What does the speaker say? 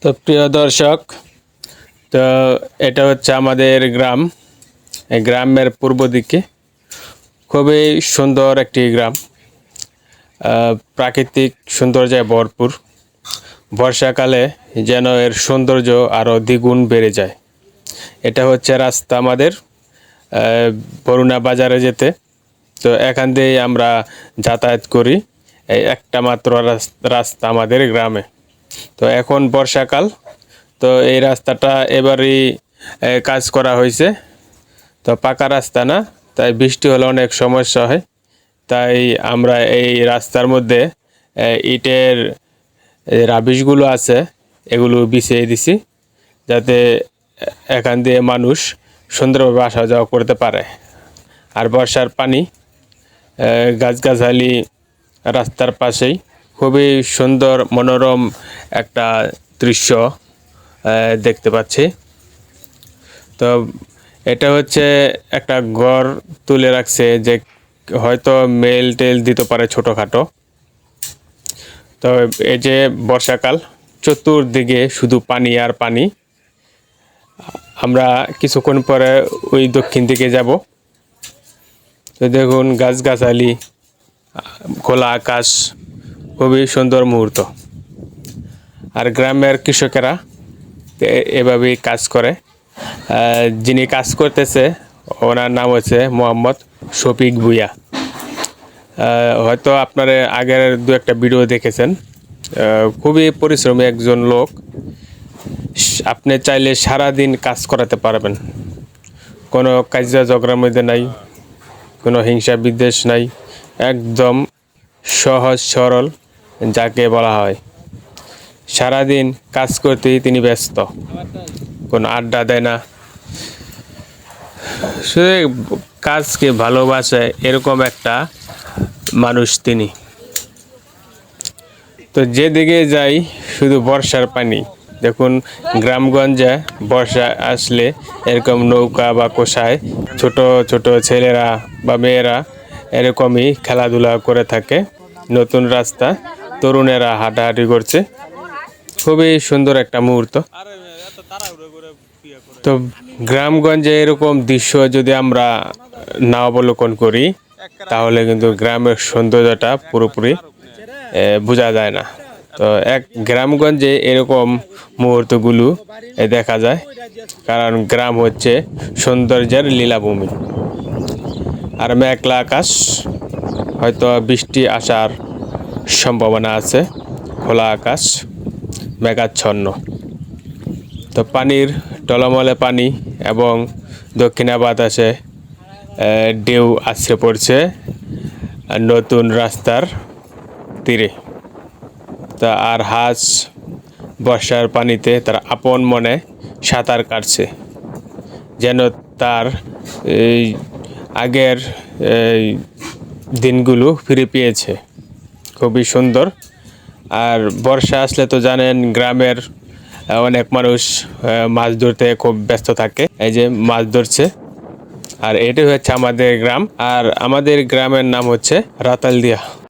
তো প্রিয় দর্শক, তো এটা হচ্ছে আমাদের গ্রাম। গ্রামের পূর্ব দিকে খুবই সুন্দর একটি গ্রাম। প্রাকৃতিক সৌন্দর্যে ভরপুর। বর্ষাকালে যেন এর সৌন্দর্য আরও দ্বিগুণ বেড়ে যায়। এটা হচ্ছে রাস্তা আমাদের বরুণা বাজারে যেতে। তো এখান দিয়েই আমরা যাতায়াত করি। একটা মাত্র রাস- রাস্তা আমাদের গ্রামে। তো এখন বর্ষাকাল। তো এই রাস্তাটা এবারই কাজ করা হয়েছে। তো পাকা রাস্তা না, তাই বৃষ্টি হলে অনেক সমস্যা হয়। তাই আমরা এই রাস্তার মধ্যে ইটের রাবিশগুলো আছে, এগুলো বিছিয়ে দিছি। যাতে এখান দিয়ে মানুষ সুন্দরভাবে আসা যাওয়া করতে পারে। আর বর্ষার পানি গাছগাছালি রাস্তার পাশেই। খুবই সুন্দর, মনোরম একটা দৃশ্য দেখতে পাচ্ছি। তো এটা হচ্ছে একটা ঘর তুলে রাখছে যে হয়তো মেল টেল দিতে পারে ছোটোখাটো। তো এই যে বর্ষাকাল, চতুর্দিকে শুধু পানি আর পানি। আমরা কিছুক্ষণ পরে ওই দক্ষিণ দিকে যাব। তো দেখুন, গাছগাছালি, খোলা আকাশ। খুবই সুন্দর মুহূর্ত। আর গ্রামের কৃষকেরা এভাবেই কাজ করে। যিনি কাজ করতেছে, ওনার নাম হচ্ছে মোহাম্মদ শফিক ভুইয়া। হয়তো আপনারা আগের দু একটা ভিডিও দেখেছেন। খুবই পরিশ্রমী একজন লোক। আপনি চাইলে সারা দিন কাজ করাতে পারবেন। কোনো কাজা ঝগড়ার মধ্যে নাই, কোনো হিংসা বিদ্বেষ নাই। একদম সহজ সরল। যাকে বলা হয়। সারাদিন কাজ করতেই তিনি ব্যস্ত। কোনো আড্ডা দেয় না। সে কাজকে ভালোবাসে এরকম একটা মানুষ তিনি। তো যেদিকে যাই, শুধু বর্ষার পানি। দেখুন গ্রামগঞ্জে বর্ষা আসলে এরকম নৌকা বা কোষায় ছোট ছোট ছেলেরা বা মেয়েরা এরকমই খেলাধুলা করে থাকে। নতুন রাস্তা তরুণেরা হাঁটাহাঁটি করছে। খুবই সুন্দর একটা মুহূর্ত। তো গ্রামগঞ্জে এরকম দৃশ্য যদি আমরা না অবলোকন করি, তাহলে কিন্তু গ্রামের সৌন্দর্যটা পুরোপুরি বোঝা যায় না। তো এক গ্রামগঞ্জে এরকম মুহূর্তগুলো দেখা যায়। কারণ গ্রাম হচ্ছে সৌন্দর্যের লীলাভূমি। আর মেঘলা আকাশ, হয়তো বৃষ্টি আসার সম্ভাবনা আছে, খোলা আকাশ, মেঘাচ্ছন্ন। তো পানির টলমলে পানি এবং দক্ষিণা বাতাসে ঢেউ আছড়ে পড়ছে নতুন রাস্তার তীরে। তা আর হাঁস বর্ষার পানিতে তার আপন মনে সাঁতার কাটছে। যেন তার আগের দিনগুলো ফিরে পেয়েছে। খুবই সুন্দর। আর বর্ষা আসলে তো জানেন, গ্রামের অনেক মানুষ মাছ ধরতে খুব ব্যস্ত থাকে। এই যে মাছ ধরছে। আর এটাই হচ্ছে আমাদের গ্রাম। আর আমাদের গ্রামের নাম হচ্ছে রাতালদিয়া।